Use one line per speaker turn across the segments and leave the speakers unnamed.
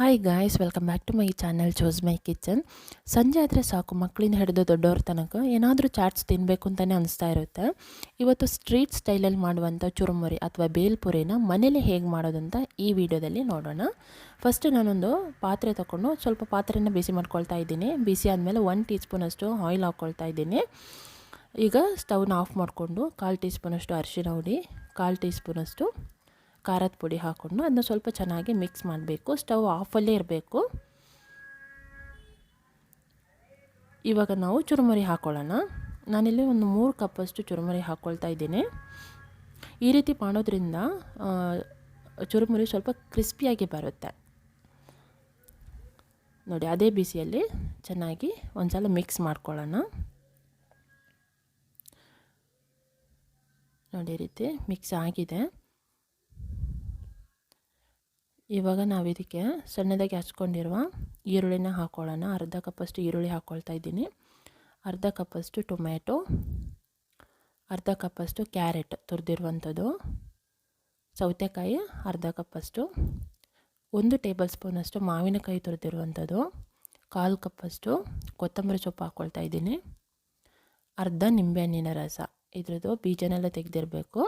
Hi guys welcome back to my channel chose my kitchen ಸಂಜೆ ಆದರೆ ಸಾಕು ಮಕ್ಕಳಿಂದ ಹಿಡಿದು ದೊಡ್ಡವ್ರ ತನಕ ಏನಾದರೂ ಚಾಟ್ಸ್ ತಿನ್ನಬೇಕು ಅಂತಲೇ ಅನಿಸ್ತಾ ಇರುತ್ತೆ. ಇವತ್ತು ಸ್ಟ್ರೀಟ್ ಸ್ಟೈಲಲ್ಲಿ ಮಾಡುವಂಥ ಚುರುಮುರಿ ಅಥವಾ ಬೇಲ್ಪುರಿನ ಮನೇಲಿ ಹೇಗೆ ಮಾಡೋದಂತ ಈ ವಿಡಿಯೋದಲ್ಲಿ ನೋಡೋಣ. ಫಸ್ಟ್ ನಾನೊಂದು ಪಾತ್ರೆ ತೊಗೊಂಡು ಸ್ವಲ್ಪ ಪಾತ್ರೆನ ಬಿಸಿ ಮಾಡ್ಕೊಳ್ತಾ ಇದ್ದೀನಿ. ಬಿಸಿ ಆದಮೇಲೆ ಒನ್ ಟೀ ಸ್ಪೂನಷ್ಟು ಆಯಿಲ್ ಹಾಕ್ಕೊಳ್ತಾ ಇದ್ದೀನಿ. ಈಗ ಸ್ಟವ್ನ ಆಫ್ ಮಾಡಿಕೊಂಡು ಕಾಲು ಟೀ ಸ್ಪೂನಷ್ಟು ಅರಿಶಿನ ಹುಡಿ ಕಾಲು ಟೀ ಸ್ಪೂನಷ್ಟು ಖಾರದ ಪುಡಿ ಹಾಕ್ಕೊಂಡು ಅದನ್ನ ಸ್ವಲ್ಪ ಚೆನ್ನಾಗಿ ಮಿಕ್ಸ್ ಮಾಡಬೇಕು. ಸ್ಟವ್ ಆಫಲ್ಲೇ ಇರಬೇಕು. ಇವಾಗ ನಾವು ಚುರುಮುರಿ ಹಾಕ್ಕೊಳ್ಳೋಣ ನಾನಿಲ್ಲಿ ಒಂದು ಮೂರು ಕಪ್ಪಷ್ಟು ಚುರುಮುರಿ ಹಾಕ್ಕೊಳ್ತಾ ಇದ್ದೀನಿ. ಈ ರೀತಿ ಮಾಡೋದ್ರಿಂದ ಚುರುಮುರಿ ಸ್ವಲ್ಪ ಕ್ರಿಸ್ಪಿಯಾಗಿ ಬರುತ್ತೆ. ನೋಡಿ, ಅದೇ ಬಿಸಿಯಲ್ಲಿ ಚೆನ್ನಾಗಿ ಒಂದು ಸಲ ಮಿಕ್ಸ್ ಮಾಡ್ಕೊಳ್ಳೋಣ. ನೋಡಿ ರೀತಿ ಮಿಕ್ಸ್ ಆಗಿದೆ. ಇವಾಗ ನಾವು ಇದಕ್ಕೆ ಸಣ್ಣದಾಗಿ ಹಚ್ಕೊಂಡಿರುವ ಈರುಳ್ಳಿನ ಹಾಕ್ಕೊಳ್ಳೋಣ ಅರ್ಧ ಕಪ್ಪಷ್ಟು ಈರುಳ್ಳಿ ಹಾಕ್ಕೊಳ್ತಾ ಇದ್ದೀನಿ. ಅರ್ಧ ಕಪ್ಪಷ್ಟು ಟೊಮ್ಯಾಟೊ. ಅರ್ಧ ಕಪ್ಪಷ್ಟು ಕ್ಯಾರೆಟ್ ತುರಿದಿರುವಂಥದ್ದು. ಸೌತೆಕಾಯಿ ಅರ್ಧ ಕಪ್ಪಷ್ಟು ಒಂದು ಟೇಬಲ್ ಸ್ಪೂನಷ್ಟು ಮಾವಿನಕಾಯಿ ತುರಿದಿರುವಂಥದ್ದು. ಕಾಲು ಕಪ್ಪಷ್ಟು ಕೊತ್ತಂಬರಿ ಸೊಪ್ಪು ಹಾಕ್ಕೊಳ್ತಾ ಇದ್ದೀನಿ. ಅರ್ಧ ನಿಂಬೆಹಣ್ಣಿನ ರಸ. ಇದ್ರದ್ದು ಬೀಜನೆಲ್ಲ ತೆಗೆದಿರಬೇಕು.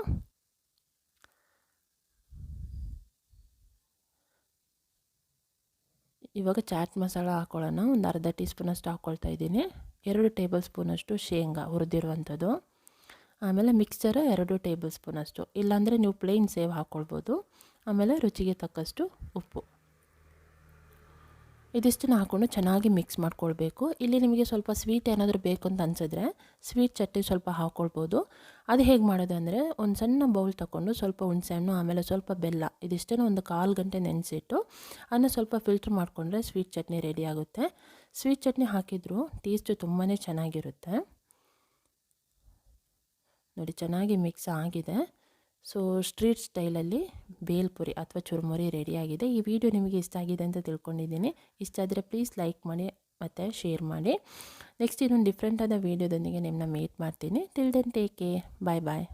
ಇವಾಗ ಚಾಟ್ ಮಸಾಲ ಹಾಕೊಳ್ಳೋಣ. ಒಂದು ಅರ್ಧ ಟೀ ಸ್ಪೂನಷ್ಟು ಹಾಕ್ಕೊಳ್ತಾ ಇದ್ದೀನಿ. ಎರಡು ಟೇಬಲ್ ಸ್ಪೂನಷ್ಟು ಶೇಂಗಾ ಹುರಿದಿರುವಂಥದ್ದು. ಆಮೇಲೆ ಮಿಕ್ಸರ್ ಎರಡು ಟೇಬಲ್ ಸ್ಪೂನಷ್ಟು ಇಲ್ಲಾಂದರೆ ನೀವು ಪ್ಲೇನ್ ಸೇವ್ ಹಾಕ್ಕೊಳ್ಬೋದು ಆಮೇಲೆ ರುಚಿಗೆ ತಕ್ಕಷ್ಟು ಉಪ್ಪು. ಇದಿಷ್ಟನ್ನು ಹಾಕ್ಕೊಂಡು ಚೆನ್ನಾಗಿ ಮಿಕ್ಸ್ ಮಾಡ್ಕೊಳ್ಬೇಕು. ಇಲ್ಲಿ ನಿಮಗೆ ಸ್ವಲ್ಪ ಸ್ವೀಟ್ ಏನಾದರೂ ಬೇಕು ಅಂತ ಅನಿಸಿದ್ರೆ ಸ್ವೀಟ್ ಚಟ್ನಿ ಸ್ವಲ್ಪ ಹಾಕ್ಕೊಳ್ಬೋದು ಅದು ಹೇಗೆ ಮಾಡೋದು ಅಂದರೆ ಒಂದು ಸಣ್ಣ ಬೌಲ್ ತಗೊಂಡು ಸ್ವಲ್ಪ ಹುಣಸೆಹಣ್ಣು, ಆಮೇಲೆ ಸ್ವಲ್ಪ ಬೆಲ್ಲ, ಇದಿಷ್ಟನ್ನು ಒಂದು ಕಾಲು ಗಂಟೆ ನೆನೆಸಿಟ್ಟು ಅದನ್ನು ಸ್ವಲ್ಪ ಫಿಲ್ಟ್ರ್ ಮಾಡಿಕೊಂಡ್ರೆ ಸ್ವೀಟ್ ಚಟ್ನಿ ರೆಡಿ ಆಗುತ್ತೆ. ಸ್ವೀಟ್ ಚಟ್ನಿ ಹಾಕಿದ್ರು ಟೇಸ್ಟು ತುಂಬಾ ಚೆನ್ನಾಗಿರುತ್ತೆ. ನೋಡಿ, ಚೆನ್ನಾಗಿ ಮಿಕ್ಸ್ ಆಗಿದೆ. ಸೊ ಸ್ಟ್ರೀಟ್ ಸ್ಟೈಲಲ್ಲಿ ಬೇಲ್ಪುರಿ ಅಥವಾ ಚುರುಮುರಿ ರೆಡಿಯಾಗಿದೆ ಈ ವಿಡಿಯೋ ನಿಮಗೆ ಇಷ್ಟ ಆಗಿದೆ ಅಂತ ತಿಳ್ಕೊಂಡಿದ್ದೀನಿ. ಇಷ್ಟ ಆದರೆ ಪ್ಲೀಸ್ ಲೈಕ್ ಮಾಡಿ ಮತ್ತು ಶೇರ್ ಮಾಡಿ. ನೆಕ್ಸ್ಟ್ ಇನ್ನೊಂದು ಡಿಫ್ರೆಂಟಾದ ವೀಡಿಯೋದೊಂದಿಗೆ ನಿಮ್ಮನ್ನ ಮೀಟ್ ಮಾಡ್ತೀನಿ. Till then take care bye bye